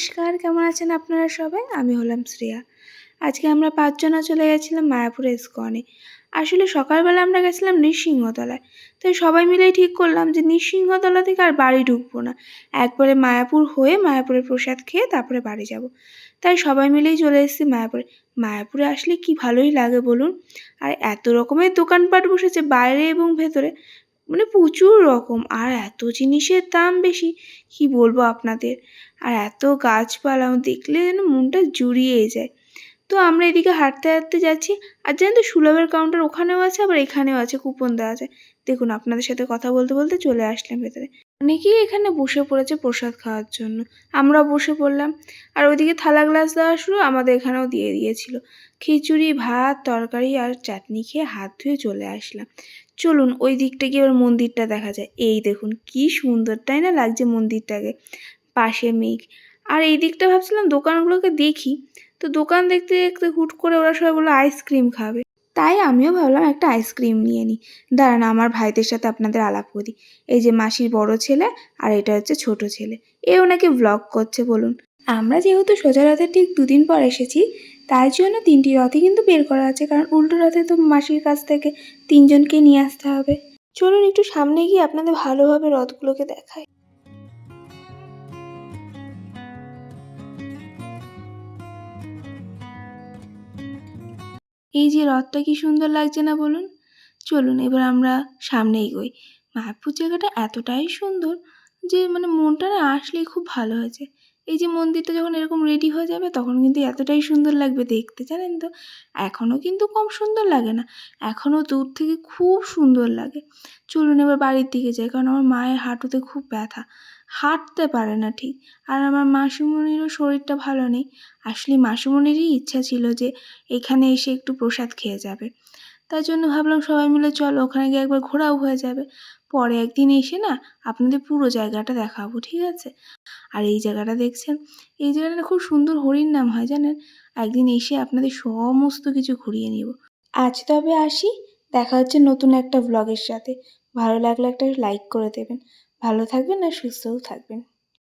নমস্কার, কেমন আছেন আপনারা সবাই? আমি হলাম শ্রেয়া। আজকে আমরা পাঁচজনা চলে গেছিলাম মায়াপুর ইস্কনে আসলে সকালবেলা আমরা গেছিলাম নৃসিংহতলায়। তাই সবাই মিলেই ঠিক করলাম যে নৃসিংহতলা থেকে আর বাড়ি ঢুকবো না। একবারে মায়াপুর হয়ে মায়াপুরের প্রসাদ খেয়ে তারপরে বাড়ি যাব। তাই সবাই মিলেই চলে এসেছি মায়াপুরে। মায়াপুরে আসলে কি ভালোই লাগে বলুন? আর এত রকমের দোকানপাট বসেছে বাইরে এবং ভেতরে। মানে প্রচুর রকম। আর এত জিনিসের দাম বেশি, কি বলব আপনাদের? আর এত গাছপালা, দেখলে যেন মনটা জুড়িয়ে যায়। তো আমরা এদিকে হাঁটতে হাঁটতে যাচ্ছি। আর জানেন তো সুলভের কাউন্টার ওখানেও আছে, আবার এখানেও আছে কুপন দেওয়া আছে। দেখুন, আপনাদের সাথে কথা বলতে বলতে চলে আসলাম ভেতরে। অনেকেই এখানে বসে পড়েছে প্রসাদ খাওয়ার জন্য। আমরা বসে পড়লাম। আর ওইদিকে থালা গ্লাস দেওয়া শুরু, আমাদের এখানেও দিয়ে দিয়েছিল। খিচুড়ি, ভাত, তরকারি আর চাটনি খেয়ে হাত ধুয়ে চলে আসলাম। চলুন, ওই দিকটা গিয়ে এবার মন্দিরটা দেখা যায়। এই দেখুন, কি সুন্দর, তাই না লাগছে মন্দিরটাকে? পাশে মেঘ। আর এই দিকটা ভাবছিলাম দোকানগুলোকে দেখি। তো দোকান দেখতে দেখতে হুট করে ওরা সবাই বলল আইসক্রিম খাবে। তাই আমিও ভাবলাম একটা আইসক্রিম নিয়ে নিই দাঁড়ান, আমার ভাইদের সাথে আপনাদের আলাপ করি। এই যে মাসির বড় ছেলে আর এটা হচ্ছে ছোট ছেলে। এ ওনাকে ব্লগ করছে, বলুন। আমরা যেহেতু সোজা রথের ঠিক দুদিন পর এসেছি, তাই জন্য তিনটি রথই কিন্তু বের করা আছে, কারণ উল্টো রথে তো মাসির কাছ থেকে তিনজনকে নিয়ে আসতে হবে। চলুন একটু সামনে গিয়ে আপনাদের ভালোভাবে রথগুলোকে দেখাই। এই যে রথটা কি সুন্দর লাগছে না বলুন? চলুন এবার আমরা সামনে এগোই। মায়াপুর জায়গাটা এতটাই সুন্দর যে মানে মনটা না আসলেই খুব ভালো হয়েছে। এই যে মন্দিরটা যখন এরকম রেডি হয়ে যাবে, তখন কিন্তু এতটাই সুন্দর লাগবে দেখতে, জানেন তো? এখনও কিন্তু কম সুন্দর লাগে না। এখনও দূর থেকে খুব সুন্দর লাগে। চলুন এবার বাড়ির দিকে যাই, কারণ আমার মায়ের হাঁটুতে খুব ব্যথা। হাঁটতে পারে না ঠিক। আর আমার মাসিমণিরও শরীরটা ভালো নেই। আসলে মাসিমণিরই ইচ্ছা ছিল যে এখানে এসে একটু প্রসাদ খেয়ে যাবে। তার জন্য ভাবলাম সবাই মিলে চলো, ওখানে গিয়ে একবার ঘোরাও হয়ে যাবে। পরে একদিন এসে না আপনাদের পুরো জায়গাটা দেখাবো, ঠিক আছে? আর এই জায়গাটা দেখছেন? এই জায়গাটা খুব সুন্দর হরিণ নাম হয়, জানেন? একদিন এসে আপনাদের সমস্ত কিছু ঘুরিয়ে নিব। আজ তবে আসি, দেখা হচ্ছে নতুন একটা ব্লগের সাথে। ভালো লাগলে একটা লাইক করে দেবেন। ভালো থাকবেন আর সুস্থও থাকবেন।